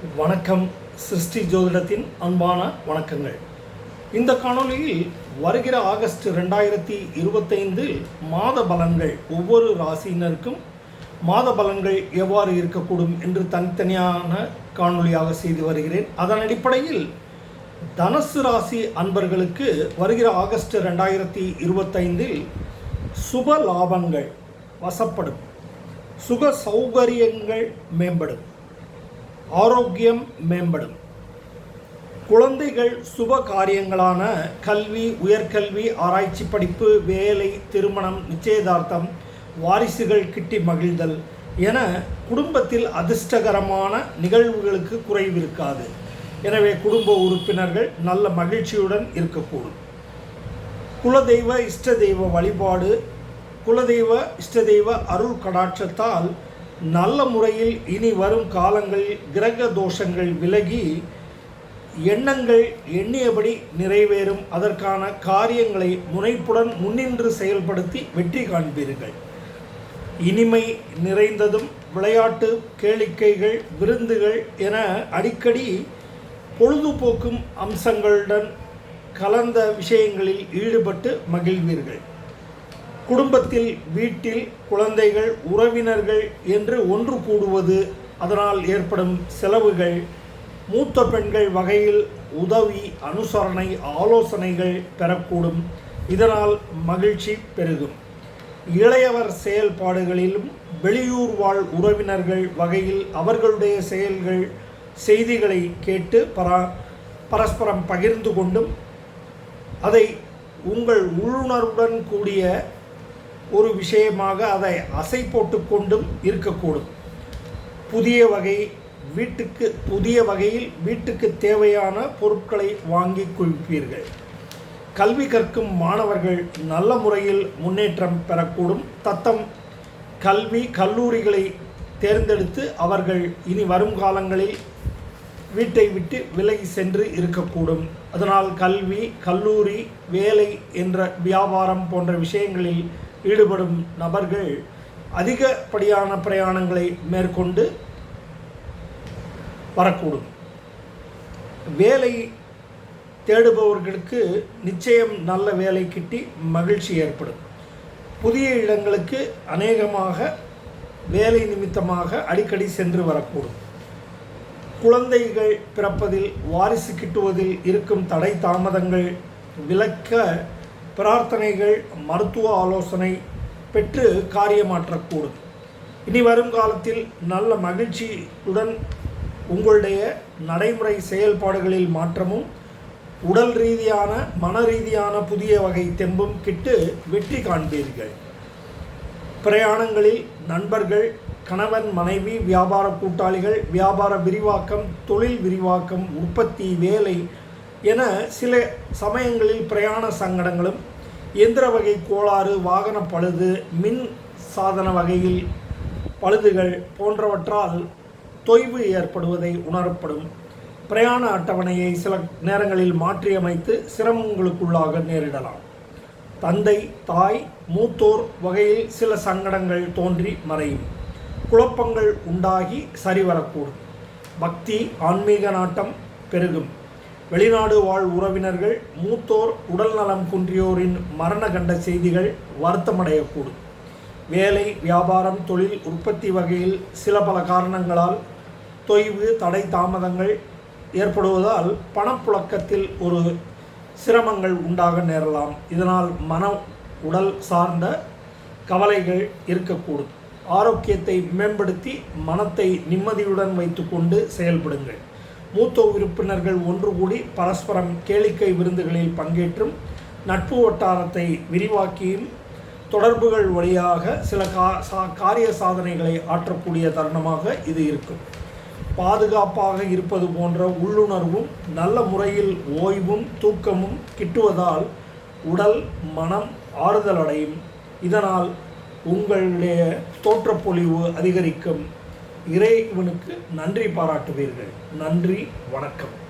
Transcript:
வணக்கம் சிருஷ்டி ஜோதிடத்தின் அன்பான வணக்கங்கள். இந்த காணொளியில் வருகிற ஆகஸ்ட் ரெண்டாயிரத்தி இருபத்தைந்தில் மாத பலன்கள் ஒவ்வொரு ராசியினருக்கும் மாத பலன்கள் எவ்வாறு இருக்கக்கூடும் என்று தனித்தனியான காணொளியாக செய்து வருகிறேன். அதன் அடிப்படையில் தனுசு ராசி அன்பர்களுக்கு வருகிற ஆகஸ்ட் ரெண்டாயிரத்தி இருபத்தைந்தில் சுப லாபங்கள் வசப்படும். சுக சௌகரியங்கள் மேம்படும். ஆரோக்கியம் மேம்படும். குழந்தைகள் சுப காரியங்களான கல்வி உயர்கல்வி ஆராய்ச்சி படிப்பு வேலை திருமணம் நிச்சயதார்த்தம் வாரிசுகள் கிட்டி மகிழ்தல் என குடும்பத்தில் அதிர்ஷ்டகரமான நிகழ்வுகளுக்கு குறைவிருக்காது. எனவே குடும்ப உறுப்பினர்கள் நல்ல மகிழ்ச்சியுடன் இருக்கக்கூடும். குலதெய்வ இஷ்ட தெய்வ வழிபாடு குலதெய்வ இஷ்ட தெய்வ அருள் கடாட்சத்தால் நல்ல முறையில் இனி வரும் காலங்களில் கிரக தோஷங்கள் விலகி எண்ணங்கள் எண்ணியபடி நிறைவேறும். அதற்கான காரியங்களை முனைப்புடன் முன்னின்று செயல்படுத்தி வெற்றி காண்பீர்கள். இனிமை நிறைந்ததும் விளையாட்டு கேளிக்கைகள் விருந்துகள் என அடிக்கடி பொழுதுபோக்கும் அம்சங்களுடன் கலந்த விஷயங்களில் ஈடுபட்டு மகிழ்வீர்கள். குடும்பத்தில் வீட்டில் குழந்தைகள் உறவினர்கள் என்று ஒன்று கூடுவது அதனால் ஏற்படும் செலவுகள் மூத்த பெண்கள் வகையில் உதவி அனுசரணை ஆலோசனைகள் பெறக்கூடும். இதனால் மகிழ்ச்சி பெருகும். இளையவர் செயல்பாடுகளிலும் வெளியூர் வாழ் உறவினர்கள் வகையில் அவர்களுடைய செயல்கள் செய்திகளை கேட்டு பரா பரஸ்பரம் பகிர்ந்து கொண்டும் அதை உங்கள் உள்ளுணர்வுடன் கூடிய ஒரு விஷயமாக அதை அசை போட்டுக்கொண்டும் இருக்கக்கூடும். புதிய வகை வீட்டுக்கு புதிய வகையில் வீட்டுக்கு தேவையான பொருட்களை வாங்கி குவிப்பீர்கள் கல்வி கற்கும் மாணவர்கள் நல்ல முறையில் முன்னேற்றம் பெறக்கூடும். தத்தம் கல்வி கல்லூரிகளை தேர்ந்தெடுத்து அவர்கள் இனி வரும் காலங்களில் வீட்டை விட்டு விலகி சென்று இருக்கக்கூடும். அதனால் கல்வி கல்லூரி வேலை என்ற வியாபாரம் போன்ற விஷயங்களில் ஈடுபடும் நபர்கள் அதிகப்படியான பிரயாணங்களை மேற்கொண்டு வரக்கூடும். வேலை தேடுபவர்களுக்கு நிச்சயம் நல்ல வேலை கிட்டி மகிழ்ச்சி ஏற்படும். புதிய இடங்களுக்கு அநேகமாக வேலை நிமித்தமாக அடிக்கடி சென்று வரக்கூடும். குழந்தைகள் பிறப்பதில் வாரிசு கிட்டுவதில் இருக்கும் தடை தாமதங்கள் விளக்க பிரார்த்தனைகள் மருத்துவ ஆலோசனை பெற்று காரியமாற்றக்கூடும். இனி வரும் காலத்தில் நல்ல மகிழ்ச்சியுடன் உங்களுடைய நடைமுறை செயல்பாடுகளில் மாற்றமும் உடல் ரீதியான மன ரீதியான புதிய வகை தெம்பும் கிட்டு வெற்றி காண்பீர்கள். பிரயாணங்களில் நண்பர்கள் கணவன் மனைவி வியாபார கூட்டாளிகள் வியாபார விரிவாக்கம் தொழில் விரிவாக்கம் உற்பத்தி வேலை என சில சமயங்களில் பிரயாண சங்கடங்களும் எந்திர வகை கோளாறு வாகன பழுது மின் சாதன வகையில் பழுதுகள் போன்றவற்றால் தொய்வு ஏற்படுவதை உணரப்படும். பிரயாண அட்டவணையை சில நேரங்களில் மாற்றியமைத்து சிரமங்களுக்குள்ளாக நேரிடலாம். தந்தை தாய் மூத்தோர் வகையில் சில சங்கடங்கள் தோன்றி மறையும். குழப்பங்கள் உண்டாகி சரிவரக்கூடும். பக்தி ஆன்மீக நாட்டம் பெருகும். வெளிநாடு வாழ் உறவினர்கள் மூத்தோர் உடல் நலம் குன்றியோரின் மரண கண்ட செய்திகள் வருத்தமடையக்கூடும். வேலை வியாபாரம் தொழில் உற்பத்தி வகையில் சில பல காரணங்களால் தொய்வு தடை தாமதங்கள் ஏற்படுவதால் பணப்புழக்கத்தில் ஒரு சிரமங்கள் உண்டாக நேரலாம். இதனால் மன உடல் சார்ந்த கவலைகள் இருக்கக்கூடும். ஆரோக்கியத்தை மேம்படுத்தி மனத்தை நிம்மதியுடன் வைத்துக்கொண்டு செயல்படுங்கள். மூத்த உறுப்பினர்கள் ஒன்று கூடி பரஸ்பரம் கேளிக்கை விருந்துகளில் பங்கேற்றும் நட்பு வட்டாரத்தை விரிவாக்கியும் தொடர்புகள் வழியாக சில கா சா காரிய சாதனைகளை ஆற்றக்கூடிய தருணமாக இது இருக்கும். பாதுகாப்பாக இருப்பது போன்ற உள்ளுணர்வும் நல்ல முறையில் ஓய்வும் தூக்கமும் கிட்டுவதால் உடல் மனம் ஆறுதல் அடையும் இதனால் உங்களுடைய தோற்றப்பொழிவு அதிகரிக்கும். இறைவனுக்கு நன்றி பாராட்டுவீர்கள். நன்றி வணக்கம்.